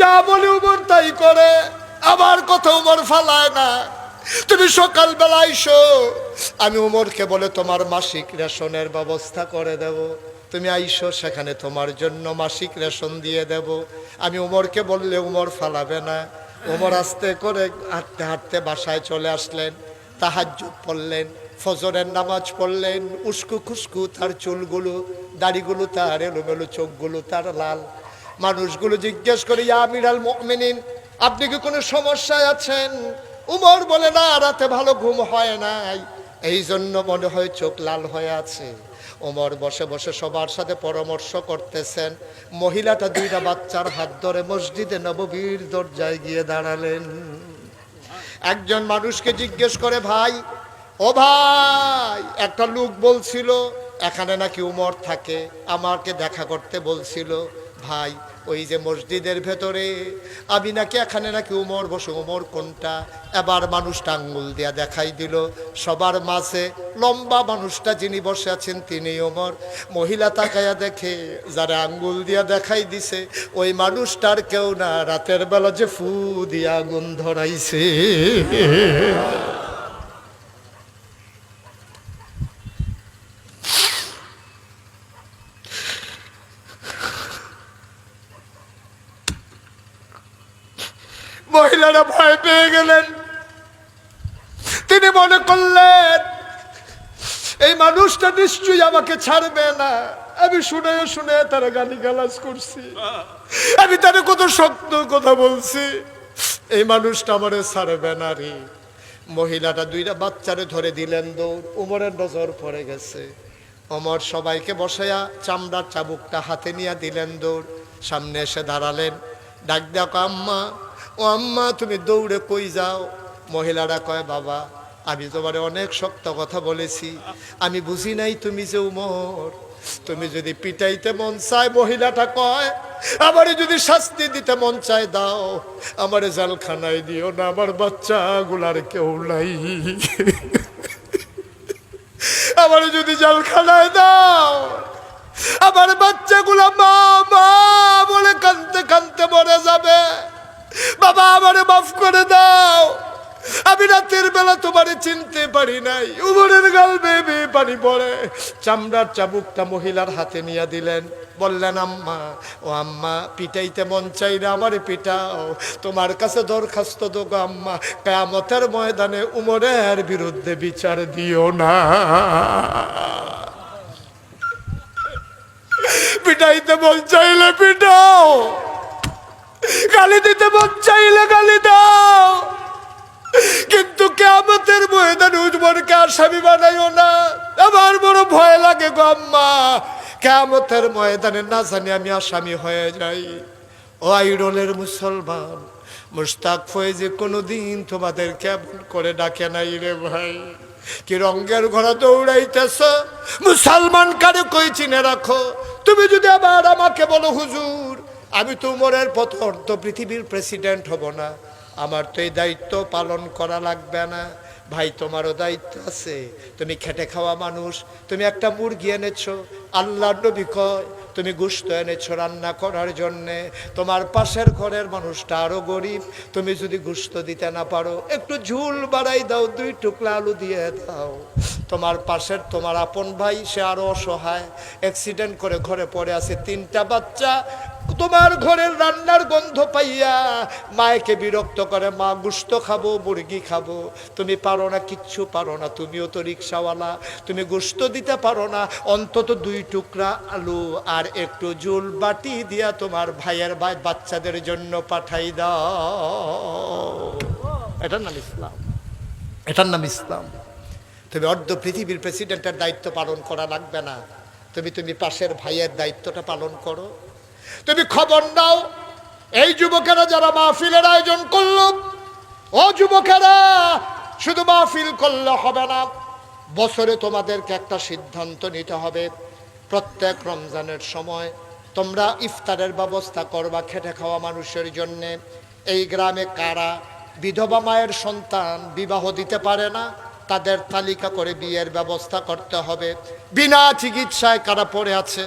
যা বলি উমর তাই করে আমার কথা উমর ফালায় না। তুমি সকালবেলা আইসো, আমি উমরকে বলে তোমার মাসিক রেশনের ব্যবস্থা করে দেব। তুমি আইসো, সেখানে তোমার জন্য মাসিক রেশন দিয়ে দেব। আমি উমরকে বললে উমর ফালাবে না। উমর আস্তে করে হাঁটতে হাঁটতে বাসায় চলে আসলেন, তাহাজ্জুদ পড়লেন, ফজরের নামাজ পড়লেন, উস্কু খুস্কু তার চুলগুলো, দাড়িগুলো তার, এলোমেলো চোখগুলো তার লাল। মানুষগুলো জিজ্ঞেস করে, ইয়া আমিরাল মুমিনিন, আপনি কি কোনো সমস্যায় আছেন? উমর বলে, না, রাতে ভালো ঘুম হয় নাই। এই জন্য মনে হয় চোখ লাল হয়ে আছে। ওমর বসে বসে সবার সাথে পরামর্শ করতেছেন। মহিলাটা দুইটা বাচ্চার হাত ধরে মসজিদে নববীর দরজায় গিয়ে দাঁড়ালেন। একজন মানুষকে জিজ্ঞেস করে, ভাই, ও ভাই, একটা লোক বলছিল, এখানে নাকি উমর থাকে, আমাকে দেখা করতে বলছিল। ভাই, ওই যে মসজিদের ভেতরে। আমি নাকি এখানে নাকি উমর, বসে উমর কোনটা? এবার মানুষটা আঙ্গুল দিয়া দেখাই দিল। সবার মাঝে লম্বা মানুষটা যিনি বসে আছেন, তিনি ওমর মহিলা তাকায়া দেখে, যারা আঙ্গুল দিয়া দেখাই দিছে, ওই মানুষটার কেউ না। রাতের বেলা যে ফু দিয়া আগুন ধরাইছে। মহিলারা ভয় পেয়ে গেলেন। তিনি মনে করলেন, এই মানুষটা নিশ্চয়ই আমাকে ছাড়বে না। আমি শুনে শুনে তার গালি গালাজ করছি। আমি তার কত শক্ত কথা বলছি। এই মানুষটা আমারে ছাড়বে না রে। মহিলাটা দুইটা বাচ্চারে ধরে দিলেন দৌড়। উমরের নজর পড়ে গেছে। অমর সবাইকে বসাইয়া চামড়ার চাবুকটা হাতে নিয়ে দিলেন দৌড়। সামনে এসে দাঁড়ালেন। ডাক ডাক আম্মা ও আম্মা, তুমি দৌড়ে কই যাও? মহিলারা কয়, বাবা, আমি তোমারে অনেক শক্ত কথা বলেছি। আমি বুঝি নাই তুমি যে উমর। তুমি যদি পিটাইতে মন চায়, মহিলাটা কয়, আমারে যদি শাস্তি দিতে মন চায়, দাও। আমারে জালখানায় দিও না, আমার বাচ্চাগুলার কেউ নাই। আমারে যদি জালখানায় দাও, আমার বাচ্চাগুলা মা বাবা, আমারে মাফ করে দাও। আমি রাতের বেলা তোমারে চিনতে পারি নাই। উমরের গাল বেয়ে পানি পড়ে। চামড়ার চাবুকটা মহিলার হাতে নিয়ে দিলেন। বললেন, আম্মা, ও আম্মা, পিটাইতে মন চাই না, আমারে পিটাও। তোমার কাছে দরখাস্ত দোগো আম্মা। কেয়ামতের ময়দানে উমরের বিরুদ্ধে বিচার দিও না। পিটাইতে মন চাইলে পিটাও। গালি দিতে মন চাইলে গালি দাও। কিন্তু কেমতের ময়দানে উজবরকে আসামি বানাইও না। আমার বড় ভয় লাগে গো আম্মা। কেমতের ময়দানে না জানি আমি আসামি হয়ে যাই। ও আইডলের মুসলমান মুস্তাক ফয়েজে কোনোদিন তোমাদের কেমন করে ডাকে নাই রে ভাই। কি রঙ্গের ঘোড়া দৌড়াইতেছ? মুসলমান কারে কই চিনে রাখো? তুমি যদি আবার আমাকে বলো, হুজুর আমি তো উমরের পথ অর্ধ পৃথিবীর প্রেসিডেন্ট হব না। আমার তো এই দায়িত্ব পালন করা লাগবে না। ভাই, তোমারও দায়িত্ব আছে। তুমি খেটে খাওয়া মানুষ। তুমি একটা মুরগি এনেছো। আল্লাহ নবী কয়, তুমি গুস্ত এনেছো রান্না করার জন্যে। তোমার পাশের ঘরের মানুষটা আরও গরিব। তুমি যদি গুস্ত দিতে না পারো, একটু ঝুল বাড়াই দাও, দুই টুকলা আলু দিয়ে দাও। তোমার পাশের, তোমার আপন ভাই, সে আরও অসহায়। অ্যাক্সিডেন্ট করে ঘরে পড়ে আছে তিনটা বাচ্চা। তোমার ঘরের রান্নার গন্ধ পাইয়া মায়েকে বিরক্ত করে, মা, গুস্ত খাব, মুরগি খাব। তুমি পারো না, কিচ্ছু পারো না। তুমিও তো রিক্সাওয়ালা। তুমি গুস্ত দিতে পারো না। অন্তত দুই টুকরা আলু আর একটু জুল বাটি দিয়া তোমার ভাইয়ের ভাই বাচ্চাদের জন্য পাঠাই দাও। এটার নাম ইসলাম। এটার নাম ইসলাম। তুমি অর্ধ পৃথিবীর প্রেসিডেন্টের দায়িত্ব পালন করা লাগবে না। তুমি তুমি পাশের ভাইয়ের দায়িত্বটা পালন করো। তুমি খবর নাও, এই যুবকেরা যারা মাহফিলের আয়োজন করল, ও যুবকেরা, শুধু মাহফিল করলে হবে না, বছরে তোমাদেরকে একটা সিদ্ধান্ত নিতে হবে। প্রত্যেক রমজানের সময় তোমরা ইফতারের ব্যবস্থা করবা খেটে খাওয়া মানুষের জন্যে। এই গ্রামে কারা বিধবা মায়ের সন্তান বিবাহ দিতে পারে না, তাদের তালিকা করে বিয়ের ব্যবস্থা করতে হবে। বিনা চিকিৎসায় কারা পড়ে আছে